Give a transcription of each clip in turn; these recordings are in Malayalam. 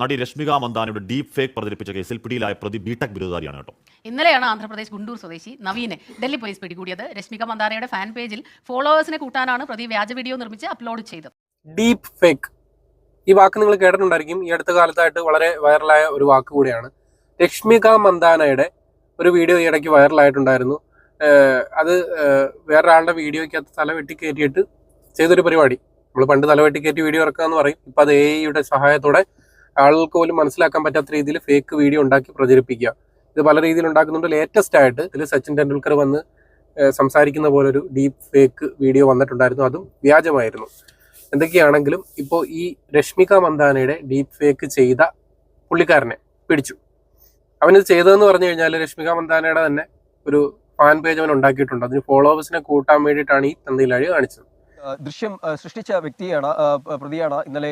നടി രശ്മിക മന്ദാനയുടെ ഡീപ് ഫേക്ക് പ്രചരിപ്പിച്ച കേസിൽ പിടിയിലായ പ്രതി ബിടെക് ബിരുദധാരിയാണ് കേട്ടോ. ഇന്നലെയാണ് ആന്ധ്രാപ്രദേശ് ഗുണ്ടൂർ സ്വദേശി നവീനെ ഡൽഹി പോലീസ് പിടികൂടിയത്. രശ്മിക മന്ദാനയുടെ ഫാൻ പേജിൽ ഫോളോവേഴ്സിനെ കൂട്ടാനാണ് പ്രതി വ്യാജ വീഡിയോ നിർമ്മിച്ച് അപ്ലോഡ് ചെയ്തത്. ഡീപ് ഫേക്ക് ഈ വാക്ക് നിങ്ങൾ കേട്ടിട്ടുണ്ടായിരിക്കും. ഈ അടുത്ത കാലത്തായിട്ട് വളരെ വൈറലായ ഒരു വാക്ക് കൂടിയാണ്. രശ്മിക മന്ദാനയുടെ ഒരു വീഡിയോ ഈ ഇടയ്ക്ക് വൈറലായിട്ടുണ്ടായിരുന്നു അത് വേറൊരാളുടെ വീഡിയോയ്ക്കകത്ത് തല വെട്ടി കയറ്റിയിട്ട് ചെയ്തൊരു പരിപാടി. നമ്മൾ പണ്ട് തല വെട്ടി കയറ്റി വീഡിയോ ഇറക്കുക എന്ന് പറയും. ഇപ്പം അത് എ ഐയുടെ സഹായത്തോടെ ആളുകൾക്ക് പോലും മനസ്സിലാക്കാൻ പറ്റാത്ത രീതിയിൽ ഫേക്ക് വീഡിയോ ഉണ്ടാക്കി പ്രചരിപ്പിക്കുക. ഇത് പല രീതിയിൽ ഉണ്ടാക്കുന്നുണ്ട്. ലേറ്റസ്റ്റ് ആയിട്ട് ഇതിൽ സച്ചിൻ ടെണ്ടുൽക്കർ വന്ന് സംസാരിക്കുന്ന പോലൊരു ഡീപ്പ് ഫേക്ക് വീഡിയോ വന്നിട്ടുണ്ടായിരുന്നു. അതും വ്യാജമായിരുന്നു. എന്തൊക്കെയാണെങ്കിലും ഇപ്പോൾ ഈ രശ്മിക മന്ദാനയുടെ ഡീപ്പ് ഫേക്ക് ചെയ്ത പുള്ളിക്കാരനെ പിടിച്ചു. അവനിത് ചെയ്തതെന്ന് പറഞ്ഞു കഴിഞ്ഞാൽ രശ്മിക മന്ദാനയുടെ തന്നെ ഒരു ഫാൻ പേജ് അവൻ ഉണ്ടാക്കിയിട്ടുണ്ട്. അതിന് ഫോളോവേഴ്സിനെ കൂട്ടാൻ വേണ്ടിയിട്ടാണ് ഈ തന്തയിലാഴി കാണിച്ചത്. ദൃശ്യം സൃഷ്ടിച്ച വ്യക്തിയാണ് പ്രതിയാണ് ഇന്നലെ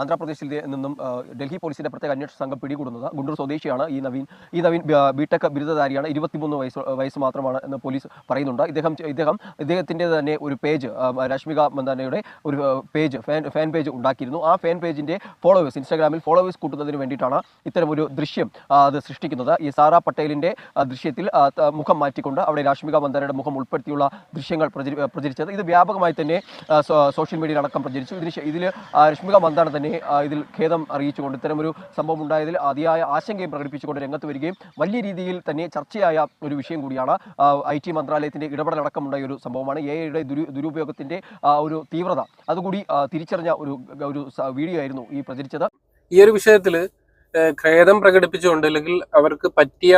ആന്ധ്രാപ്രദേശിൽ നിന്നും ഡൽഹി പോലീസിന്റെ പ്രത്യേക അന്വേഷണ സംഘം പിടികൂടുന്നത്. ഗുണ്ടൂർ സ്വദേശിയാണ് ഈ നവീൻ ഈ നവീൻ ബിടെക് ബിരുദധാരിയാണ്. ഇരുപത്തിമൂന്ന് വയസ്സ് വയസ്സ് മാത്രമാണ് എന്ന് പോലീസ് പറയുന്നുണ്ട്. ഇദ്ദേഹം ഇദ്ദേഹം ഇദ്ദേഹത്തിന്റെ തന്നെ ഒരു പേജ് രശ്മിക മന്ദാനയുടെ ഒരു പേജ് ഫാൻ ഫാൻ പേജ് ഉണ്ടാക്കിയിരുന്നു. ആ ഫാൻ പേജിന്റെ ഫോളോവേഴ്സ് ഇൻസ്റ്റാഗ്രാമിൽ ഫോളോവേഴ്സ് കൂട്ടുന്നതിന് വേണ്ടിയിട്ടാണ് ഇത്തരം ഒരു ദൃശ്യം അത് സൃഷ്ടിക്കുന്നത്. ഈ സാറാ പട്ടേലിന്റെ ദൃശ്യത്തിൽ മുഖം മാറ്റിക്കൊണ്ട് അവിടെ രാഷ്മിക മന്ദാനയുടെ മുഖം ഉൾപ്പെടുത്തിയുള്ള ദൃശ്യങ്ങൾ പ്രചരി പ്രചരിച്ചത്. ഇത് വ്യാപകമായി തന്നെ സോഷ്യൽ മീഡിയയിൽ അടക്കം പ്രചരിച്ചു. ഇതിന് ഇതിൽ രശ്മിക മന്ദാന തന്നെ ഇതിൽ ഖേദം അറിയിച്ചുകൊണ്ട് ഇത്തരമൊരു സംഭവം ഉണ്ടായതിൽ അതിയായ ആശങ്കയും പ്രകടിപ്പിച്ചുകൊണ്ട് രംഗത്ത് വരികയും വലിയ രീതിയിൽ തന്നെ ചർച്ചയായ ഒരു വിഷയം കൂടിയാണ് ഐ ടി മന്ത്രാലയത്തിന്റെ ഇടപെടലടക്കമുണ്ടായ ഒരു സംഭവമാണ്. എ ഐയുടെ ദുരു ദുരുപയോഗത്തിന്റെ ഒരു തീവ്രത. അതുകൂടി തിരിച്ചറിഞ്ഞ ഒരു ഒരു വീഡിയോ ആയിരുന്നു ഈ പ്രചരിച്ചത്. ഈ ഒരു വിഷയത്തിൽ ഖേദം പ്രകടിപ്പിച്ചുകൊണ്ട് അല്ലെങ്കിൽ അവർക്ക് പറ്റിയ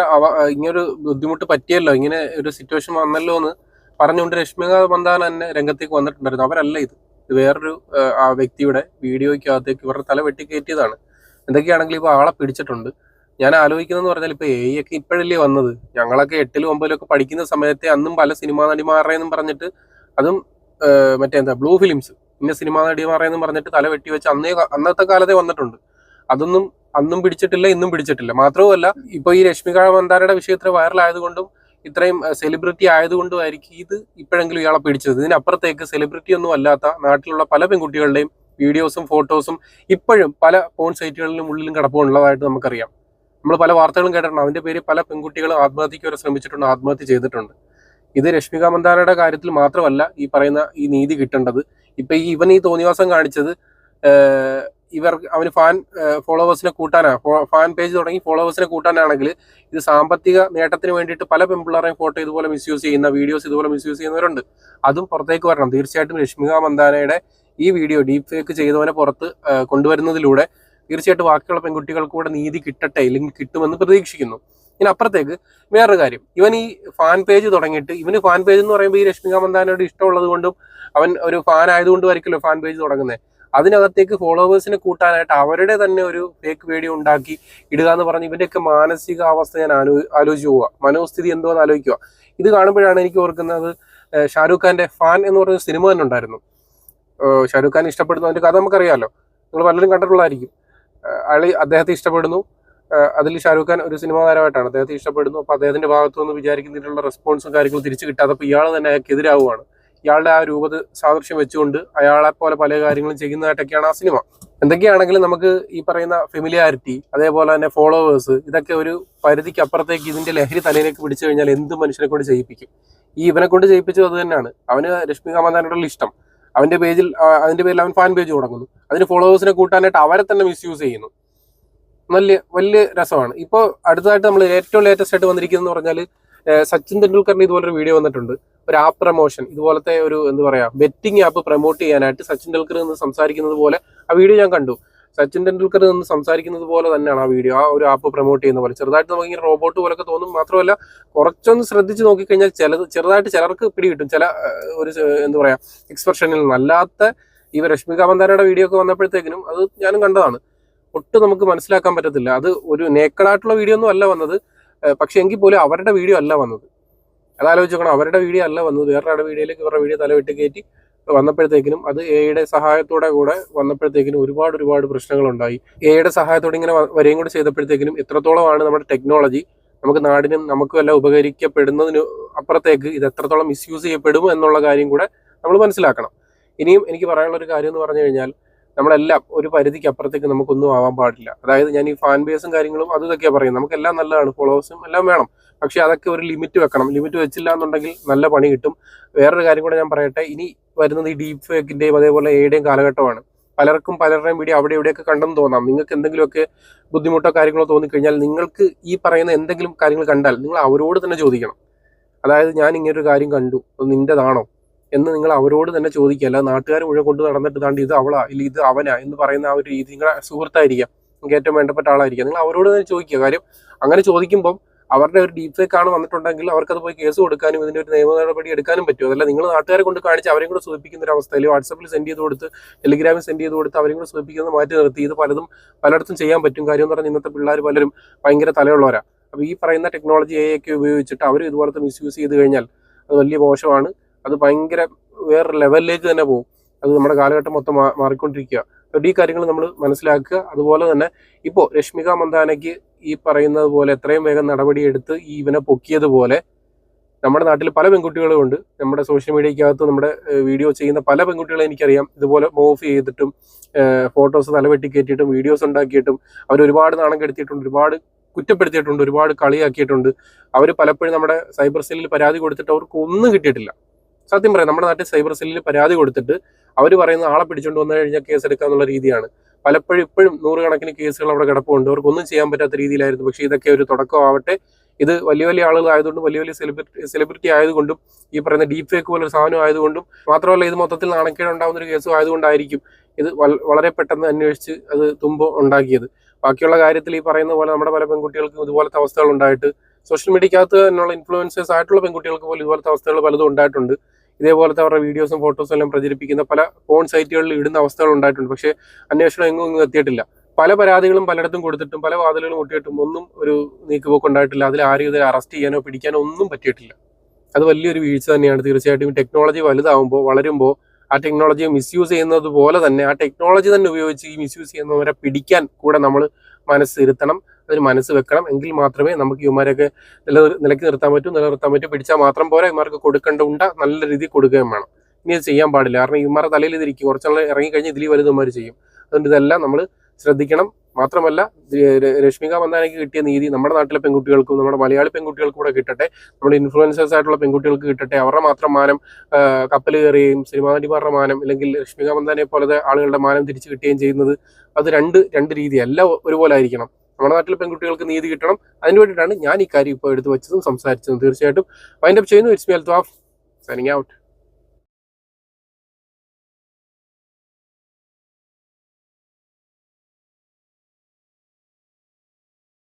ഇങ്ങനൊരു ബുദ്ധിമുട്ട് പറ്റിയല്ലോ ഇങ്ങനെ ഒരു സിറ്റുവേഷൻ വന്നല്ലോ എന്ന് പറഞ്ഞുകൊണ്ട് രശ്മിക മന്ദാന തന്നെ രംഗത്തേക്ക് വന്നിട്ടുണ്ടായിരുന്നു. അവരല്ല ഇത്. വേറൊരു ആ വ്യക്തിയുടെ വീഡിയോയ്ക്കകത്തേക്ക് ഇവരുടെ തല വെട്ടിക്കയറ്റിയതാണ് എന്തൊക്കെയാണെങ്കിലും ഇപ്പോൾ ആളെ പിടിച്ചിട്ടുണ്ട്. ഞാൻ ആലോചിക്കുന്നതെന്ന് പറഞ്ഞാൽ ഇപ്പോൾ എ ഒക്കെ ഇപ്പോഴല്ലേ വന്നത്? ഞങ്ങളൊക്കെ എട്ടിലും ഒമ്പതിലും ഒക്കെ പഠിക്കുന്ന സമയത്തെ അന്നും പല സിനിമാ നടിമാരുടെയെന്നും പറഞ്ഞിട്ട് അതും മറ്റേ എന്താ ബ്ലൂ ഫിലിംസ്. ഇന്ന സിനിമാ നടിമാരെന്നും പറഞ്ഞിട്ട് തല വെട്ടി വെച്ച് അന്നേ അന്നത്തെ കാലത്തെ വന്നിട്ടുണ്ട്. അതൊന്നും അന്നും പിടിച്ചിട്ടില്ല ഇന്നും പിടിച്ചിട്ടില്ല. മാത്രവുമല്ല ഇപ്പൊ ഈ രശ്മിക മന്ദാരയുടെ വിഷയത്തിൽ വൈറലായതുകൊണ്ടും ഇത്രയും സെലിബ്രിറ്റി ആയതുകൊണ്ടും ആയിരിക്കും ഇത് ഇപ്പോഴെങ്കിലും ഇയാളെ പിടിച്ചത്. ഇതിനപ്പുറത്തേക്ക് സെലിബ്രിറ്റി ഒന്നും അല്ലാത്ത നാട്ടിലുള്ള പല പെൺകുട്ടികളുടെയും വീഡിയോസും ഫോട്ടോസും ഇപ്പോഴും പല പോൺ സൈറ്റുകളിലും ഉള്ളിലും കിടപ്പുള്ളതായിട്ട് നമുക്കറിയാം. നമ്മൾ പല വാർത്തകളും കേട്ടിട്ടുണ്ട്. അതിന്റെ പേര് പല പെൺകുട്ടികളും ആത്മഹത്യക്ക് വരെ ശ്രമിച്ചിട്ടുണ്ട് ആത്മഹത്യ ചെയ്തിട്ടുണ്ട്. ഇത് രശ്മിക മന്ദാനയുടെ കാര്യത്തിൽ മാത്രമല്ല ഈ പറയുന്ന ഈ നീതി കിട്ടേണ്ടത്. ഇപ്പൊ ഈ ഇവൻ ഈ തോന്നിവാസം കാണിച്ചത് ഇവർ അവന് ഫാൻ ഫോളോവേഴ്സിനെ കൂട്ടാനാണ് ഫാൻ പേജ് തുടങ്ങി ഫോളോവേഴ്സിനെ കൂട്ടാനാണെങ്കിൽ ഇത് സാമ്പത്തിക നേട്ടത്തിന് വേണ്ടിയിട്ട് പല പെൺപിള്ളേരെയും ഫോട്ടോ ഇതുപോലെ മിസ്യൂസ് ചെയ്യുന്ന വീഡിയോസ് ഇതുപോലെ മിസ്യൂസ് ചെയ്യുന്നവരുണ്ട്. അതും പുറത്തേക്ക് വരണം. തീർച്ചയായിട്ടും രശ്മിക മന്ദാനയുടെ ഈ വീഡിയോ ഡീപ് ഫേക്ക് ചെയ്തവനെ പുറത്ത് കൊണ്ടുവരുന്നതിലൂടെ തീർച്ചയായിട്ടും ബാക്കിയുള്ള പെൺകുട്ടികൾക്ക് കൂടെ നീതി കിട്ടട്ടെ ഇല്ലെങ്കിൽ കിട്ടുമെന്ന് പ്രതീക്ഷിക്കുന്നു. ഇനി അപ്പുറത്തേക്ക് വേറൊരു കാര്യം. ഇവൻ ഈ ഫാൻ പേജ് തുടങ്ങിയിട്ട് ഇവന് ഫാൻ പേജ് എന്ന് പറയുമ്പോൾ ഈ രശ്മിക മന്ദാനയോട് ഇഷ്ടമുള്ളത് കൊണ്ടും അവൻ ഒരു ഫാൻ ആയതുകൊണ്ടും ആയിരിക്കുമല്ലോ ഫാൻ പേജ് തുടങ്ങുന്നത് അതിനകത്തേക്ക് ഫോളോവേഴ്സിനെ കൂട്ടാനായിട്ട് അവരുടെ തന്നെ ഒരു ഫേക്ക് വീഡിയോ ഉണ്ടാക്കി ഇടുക എന്ന് പറഞ്ഞ് ഇവന്റെയൊക്കെ മാനസിക അവസ്ഥ ഞാൻ ആലോ ആലോചിച്ച് പോവുക മനോസ്ഥിതി എന്തോ എന്ന് ആലോചിക്കുക ഇത് കാണുമ്പോഴാണ് എനിക്ക് ഓർക്കുന്നത് ഷാരൂഖ് ഖാന്റെ ഫാൻ എന്ന് പറഞ്ഞ സിനിമ തന്നെ ഉണ്ടായിരുന്നു. ഷാരൂഖ് ഖാൻ ഇഷ്ടപ്പെടുന്ന അതിന്റെ കഥ നമുക്കറിയാമല്ലോ നിങ്ങൾ പലരും കണ്ടിട്ടുള്ളതായിരിക്കും. അയാൾ അദ്ദേഹത്തെ ഇഷ്ടപ്പെടുന്നു. അതിൽ ഷാരൂഖ് ഖാൻ ഒരു സിനിമാ താരമായിട്ടാണ് അദ്ദേഹത്തെ ഇഷ്ടപ്പെടുന്നു. അപ്പോൾ അദ്ദേഹത്തിന്റെ ഭാഗത്തു നിന്ന് വിചാരിക്കുന്നതിനുള്ള റെസ്പോൺസും കാര്യങ്ങളും തിരിച്ചു കിട്ടാതെ അപ്പോൾ ഇയാൾ തന്നെ അയാൾക്ക് എതിരാവുകയാണ് ഇയാളുടെ ആ രൂപത സാദൃശ്യം വെച്ചുകൊണ്ട് അയാളെ പോലെ പല കാര്യങ്ങളും ചെയ്യുന്നതായിട്ടൊക്കെയാണ് ആ സിനിമ. എന്തൊക്കെയാണെങ്കിലും നമുക്ക് ഈ പറയുന്ന ഫെമിലിയാരിറ്റി അതേപോലെ തന്നെ ഫോളോവേഴ്സ് ഇതൊക്കെ ഒരു പരിധിക്ക് അപ്പുറത്തേക്ക് ഇതിന്റെ ലഹരി തലയിലേക്ക് പിടിച്ചു കഴിഞ്ഞാൽ എന്ത് മനുഷ്യനെ കൊണ്ട് ചെയ്യിപ്പിക്കും? ഈ ഇവനെ കൊണ്ട് ചെയ്യിപ്പിച്ചത് അത് തന്നെയാണ്. അവന് രശ്മിക മന്ദാനോടുള്ള ഇഷ്ടം. അവന്റെ പേജിൽ അതിന്റെ പേരിൽ അവൻ ഫാൻ പേജ് തുടങ്ങുന്നു. അതിന് ഫോളോവേഴ്സിനെ കൂട്ടാനായിട്ട് അവരെ തന്നെ മിസ്യൂസ് ചെയ്യുന്നു. നല്ല വലിയ രസമാണ്. ഇപ്പോൾ അടുത്തതായിട്ട് നമ്മൾ ഏറ്റവും ലേറ്റസ്റ്റ് ആയിട്ട് വന്നിരിക്കുന്നത് പറഞ്ഞാൽ സച്ചിൻ തെണ്ടുൽക്കറിന് ഇതുപോലൊരു വീഡിയോ വന്നിട്ടുണ്ട്. ഒരു ആപ്പ് പ്രൊമോഷൻ ഇതുപോലത്തെ ഒരു എന്താ പറയാ ബെറ്റിംഗ് ആപ്പ് പ്രൊമോട്ട് ചെയ്യാനായിട്ട് സച്ചിൻ ടെണ്ടുൽക്കർ നിന്ന് സംസാരിക്കുന്നത് പോലെ ആ വീഡിയോ ഞാൻ കണ്ടു. സച്ചിൻ ടെണ്ടുൽക്കർ നിന്ന് സംസാരിക്കുന്നത് പോലെ തന്നെയാണ് ആ വീഡിയോ ആ ഒരു ആപ്പ് പ്രൊമോട്ട് ചെയ്യുന്ന പോലെ. ചെറുതായിട്ട് നമുക്ക് ഇങ്ങനെ റോബോട്ട് പോലൊക്കെ തോന്നും മാത്രമല്ല കുറച്ചൊന്ന് ശ്രദ്ധിച്ച് നോക്കിക്കഴിഞ്ഞാൽ ചിലത് ചെറുതായിട്ട് ചിലർക്ക് പിടികിട്ടും. ചില ഒരു എന്താ പറയാ എക്സ്പ്രഷനിൽ നല്ലാത്ത ഈ രശ്മിക മന്ദാനയുടെ വീഡിയോ ഒക്കെ വന്നപ്പോഴത്തേക്കിനും അത് ഞാനും കണ്ടതാണ്. ഒട്ടും നമുക്ക് മനസ്സിലാക്കാൻ പറ്റത്തില്ല. അത് ഒരു നേക്കഡായിട്ടുള്ള വീഡിയോ ഒന്നും അല്ല വന്നത്. പക്ഷെ എങ്കിൽ പോലും അവരുടെ വീഡിയോ അല്ല വന്നത്. അതാലോചിച്ച് നോക്കണം അവരുടെ വീഡിയോ അല്ല വന്നത്. വേറൊരാളുടെ വീഡിയോയിലേക്ക് ഇവരുടെ വീഡിയോ തലവിട്ട് കയറ്റി വന്നപ്പോഴത്തേക്കിനും അത് എയുടെ സഹായത്തോടെ കൂടെ വന്നപ്പോഴത്തേക്കിനും ഒരുപാട് ഒരുപാട് പ്രശ്നങ്ങളുണ്ടായി. എയുടെ സഹായത്തോടെ ഇങ്ങനെ വരെയും കൂടെ ചെയ്തപ്പോഴത്തേക്കിനും എത്രത്തോളമാണ് നമ്മുടെ ടെക്നോളജി നമുക്ക് നാടിനും നമുക്കും എല്ലാം ഉപകരിക്കപ്പെടുന്നതിന് അപ്പുറത്തേക്ക് ഇത് എത്രത്തോളം മിസ്യൂസ് ചെയ്യപ്പെടും എന്നുള്ള കാര്യം കൂടെ നമ്മൾ മനസ്സിലാക്കണം. ഇനിയും എനിക്ക് പറയാനുള്ള ഒരു കാര്യം എന്ന് പറഞ്ഞു കഴിഞ്ഞാൽ നമ്മളെല്ലാം ഒരു പരിധിക്ക് അപ്പുറത്തേക്ക് നമുക്കൊന്നും ആവാൻ പാടില്ല. അതായത് ഞാൻ ഈ ഫാൻ ബേസും കാര്യങ്ങളും അതും ഇതൊക്കെയാണ് പറയുന്നത്. നമുക്കെല്ലാം നല്ലതാണ്. ഫോളോവേഴ്സും എല്ലാം വേണം. പക്ഷെ അതൊക്കെ ഒരു ലിമിറ്റ് വെക്കണം. ലിമിറ്റ് വെച്ചില്ല എന്നുണ്ടെങ്കിൽ നല്ല പണി കിട്ടും. വേറൊരു കാര്യം കൂടെ ഞാൻ പറയട്ടെ. ഇനി വരുന്നത് ഈ ഡീപ് ഫേക്കിന്റെയും അതേപോലെ എയുടെയും കാലഘട്ടമാണ്. പലർക്കും പലരുടെയും വീഡിയോ അവിടെ ഇവിടെയൊക്കെ കണ്ടെന്ന് തോന്നാം. നിങ്ങൾക്ക് എന്തെങ്കിലുമൊക്കെ ബുദ്ധിമുട്ടോ കാര്യങ്ങളോ തോന്നിക്കഴിഞ്ഞാൽ നിങ്ങൾക്ക് ഈ പറയുന്ന എന്തെങ്കിലും കാര്യങ്ങൾ കണ്ടാൽ നിങ്ങൾ അവരോട് തന്നെ ചോദിക്കണം. അതായത് ഞാൻ ഇങ്ങനൊരു കാര്യം കണ്ടു. അത് നിന്റേതാണോ? എന്ന് നിങ്ങൾ അവരോട് തന്നെ ചോദിക്കുക. നാട്ടുകാർ മുഴുവൻ കൊണ്ട് നടന്നിട്ട് താണ്ട് ഇത് അവളാ ഇല്ല ഇത് അവനാ എന്ന് പറയുന്ന ആ ഒരു രീതി നിങ്ങളുടെ സുഹൃത്തായിരിക്കാം. നിങ്ങൾക്ക് ഏറ്റവും വേണ്ടപ്പെട്ട ആളായിരിക്കാം. നിങ്ങൾ അവരോട് തന്നെ ചോദിക്കുക. കാര്യം അങ്ങനെ ചോദിക്കുമ്പം അവരുടെ ഒരു ഡീപ് ഫേക്ക് ആണ് വന്നിട്ടുണ്ടെങ്കിൽ അവർക്കത് പോയി കേസ് കൊടുക്കാനും ഇതിന്റെ ഒരു നിയമ നടപടി എടുക്കാനും പറ്റും. അതല്ല നിങ്ങൾ നാട്ടുകാരെ കൊണ്ട് കാണിച്ച് അവരെയും കൂടെ സൂചിപ്പിക്കുന്ന ഒരു അവസ്ഥയിൽ വാട്സപ്പിൽ സെൻഡ് ചെയ്ത് കൊടുത്ത് ടെലിഗ്രാമിൽ സെൻഡ് ചെയ്ത് കൊടുത്ത് അവരെയും കൂടെ സൂചിപ്പിക്കുന്നത് മാറ്റി നിർത്തി. ഇത് പലതും പലയിടത്തും ചെയ്യാൻ പറ്റും. കാര്യം എന്ന് പറഞ്ഞാൽ ഇന്നത്തെ പിള്ളേർ പലരും ഭയങ്കര തലയുള്ളവരാണ് അപ്പോൾ ഈ പറയുന്ന ടെക്നോളജി എ ഒക്കെ ഉപയോഗിച്ചിട്ട് അവർ ഇതുപോലത്തെ മിസ്യൂസ് ചെയ്ത് കഴിഞ്ഞാൽ അത് വലിയ മോശമാണ്. അത് ഭയങ്കര വേറെ ലെവലിലേക്ക് തന്നെ പോകും. അത് നമ്മുടെ കാലഘട്ടം മൊത്തം മാറിക്കൊണ്ടിരിക്കുക. അതുകൊണ്ട് ഈ കാര്യങ്ങൾ നമ്മൾ മനസ്സിലാക്കുക. അതുപോലെ തന്നെ ഇപ്പോൾ രശ്മിക മന്ദാനയ്ക്ക് ഈ പറയുന്നത് പോലെ എത്രയും വേഗം നടപടിയെടുത്ത് ഈ ഇവനെ പൊക്കിയതുപോലെ നമ്മുടെ നാട്ടിൽ പല പെൺകുട്ടികളും ഉണ്ട്. നമ്മുടെ സോഷ്യൽ മീഡിയക്കകത്ത് നമ്മുടെ വീഡിയോ ചെയ്യുന്ന പല പെൺകുട്ടികളെ എനിക്കറിയാം. ഇതുപോലെ മൂവ് ചെയ്തിട്ടും ഫോട്ടോസ് തലവെട്ടി കയറ്റിയിട്ടും വീഡിയോസ് ഉണ്ടാക്കിയിട്ടും അവർ ഒരുപാട് നാണം കെടുത്തിയിട്ടുണ്ട് ഒരുപാട് കുറ്റപ്പെടുത്തിയിട്ടുണ്ട് ഒരുപാട് കളിയാക്കിയിട്ടുണ്ട്. അവർ പലപ്പോഴും നമ്മുടെ സൈബർ സെല്ലിൽ പരാതി കൊടുത്തിട്ട് അവർക്ക് ഒന്നും കിട്ടിയിട്ടില്ല. സത്യം പറയാം നമ്മുടെ നാട്ടിൽ സൈബർ സെല്ലിൽ പരാതി കൊടുത്തിട്ട് അവർ പറയുന്ന ആളെ പിടിച്ചുകൊണ്ട് വന്നു കഴിഞ്ഞാൽ കേസ് എടുക്കാന്നുള്ള രീതിയാണ്. പലപ്പോഴും ഇപ്പോഴും നൂറുകണക്കിന് കേസുകൾ അവിടെ കിടപ്പുണ്ട്. അവർക്കൊന്നും ചെയ്യാൻ പറ്റാത്ത രീതിയിലായിരുന്നു. പക്ഷേ ഇതൊക്കെ ഒരു തുടക്കമാവട്ടെ ഇത് വലിയ വലിയ ആളുകൾ ആയതുകൊണ്ടും വലിയ വലിയ സെലിബ്രിറ്റി സെലിബ്രിറ്റി ആയതുകൊണ്ടും ഈ പറയുന്ന ഡീപ് ഫേക്ക് പോലൊരു സാധനം ആയതുകൊണ്ടും മാത്രമല്ല ഇത് മൊത്തത്തിൽ നാണക്കേട് ഉണ്ടാകുന്ന ഒരു കേസും ആയതുകൊണ്ടായിരിക്കും ഇത് വളരെ പെട്ടെന്ന് അന്വേഷിച്ച് അത് തുമ്പ് ഉണ്ടാക്കിയത്. ബാക്കിയുള്ള കാര്യത്തിൽ ഈ പറയുന്ന പോലെ നമ്മുടെ പല പെൺകുട്ടികൾക്കും ഇതുപോലത്തെ അവസ്ഥകൾ ഉണ്ടായിട്ട് സോഷ്യൽ മീഡിയക്കകത്ത് തന്നെയുള്ള ഇൻഫ്ലുവൻസേഴ്സ് ആയിട്ടുള്ള പെൺകുട്ടികൾക്ക് പോലും ഇതുപോലത്തെ അവസ്ഥകൾ പലതും ഉണ്ടായിട്ടുണ്ട്. ഇതേപോലത്തെ അവരുടെ വീഡിയോസും ഫോട്ടോസും എല്ലാം പ്രചരിപ്പിക്കുന്ന പല ഫോൺ സൈറ്റുകളിൽ ഇടുന്ന അവസ്ഥകൾ ഉണ്ടായിട്ടുണ്ട്. പക്ഷേ അന്വേഷണം എങ്ങും ഒന്നും എത്തിയിട്ടില്ല. പല പരാതികളും പലയിടത്തും കൊടുത്തിട്ടും പല വാതിലുകളും മുട്ടിയിട്ടും ഒന്നും ഒരു നീക്കുപോക്ക് ഉണ്ടായിട്ടില്ല. അതിൽ ആരും ഇതിൽ അറസ്റ്റ് ചെയ്യാനോ പിടിക്കാനോ ഒന്നും പറ്റിയിട്ടില്ല. അത് വലിയൊരു വീഴ്ച തന്നെയാണ്. തീർച്ചയായിട്ടും ടെക്നോളജി വലുതാവുമ്പോൾ വളരുമ്പോൾ ആ ടെക്നോളജിയെ മിസ്യൂസ് ചെയ്യുന്നത് പോലെ തന്നെ ആ ടെക്നോളജി തന്നെ ഉപയോഗിച്ച് ഈ മിസ്യൂസ് ചെയ്യുന്നവരെ പിടിക്കാൻ കൂടെ നമ്മൾ മനസ്സിരുത്തണം. അതിന് മനസ്സ് വെക്കണം. എങ്കിൽ മാത്രമേ നമുക്ക് ഇവന്മാരെയൊക്കെ നില നിലയ്ക്ക് നിർത്താൻ പറ്റൂ നിലനിർത്താൻ പറ്റൂ. പിടിച്ചാൽ മാത്രം പോരാ. ഇവന്മാർക്ക് കൊടുക്കേണ്ട ഉണ്ട നല്ല രീതിയിൽ കൊടുക്കുകയും വേണം. ഇനി അത് ചെയ്യാൻ പാടില്ല. കാരണം ഇവന്മാരുടെ തലയിൽ ഇതിരിക്കും. കുറച്ചുള്ള ഇറങ്ങിക്കഴിഞ്ഞ് ഇതിൽ വലുതന്മാർ ചെയ്യും. അതുകൊണ്ട് ഇതെല്ലാം നമ്മൾ ശ്രദ്ധിക്കണം. മാത്രമല്ല രശ്മിക മന്ദാനയ്ക്ക് കിട്ടിയ നീതി നമ്മുടെ നാട്ടിലെ പെൺകുട്ടികൾക്കും നമ്മുടെ മലയാളി പെൺകുട്ടികൾക്കും കൂടെ കിട്ടട്ടെ. നമ്മുടെ ഇൻഫ്ലുവൻസേഴ്സ് ആയിട്ടുള്ള പെൺകുട്ടികൾക്ക് കിട്ടട്ടെ. അവരുടെ മാത്രം മാനം കപ്പൽ കയറുകയും സിനിമാ മാനം അല്ലെങ്കിൽ രശ്മിക മന്ദാനെ പോലത്തെ ആളുകളുടെ മാനം തിരിച്ചു കിട്ടുകയും ചെയ്യുന്നത് അത് രണ്ട് രണ്ട് രീതി എല്ലാം ഒരുപോലെ ആയിരിക്കണം. നമ്മുടെ നാട്ടിലെ പെൺകുട്ടികൾക്ക് നീതി കിട്ടണം. അതിന് വേണ്ടിയിട്ടാണ് ഞാൻ ഈ കാര്യം ഇപ്പോൾ എടുത്തു വെച്ചതും സംസാരിച്ചതും. തീർച്ചയായിട്ടും. വൈൻഡപ്പ് ചെയ്യുന്നു. It's me Althaf signing out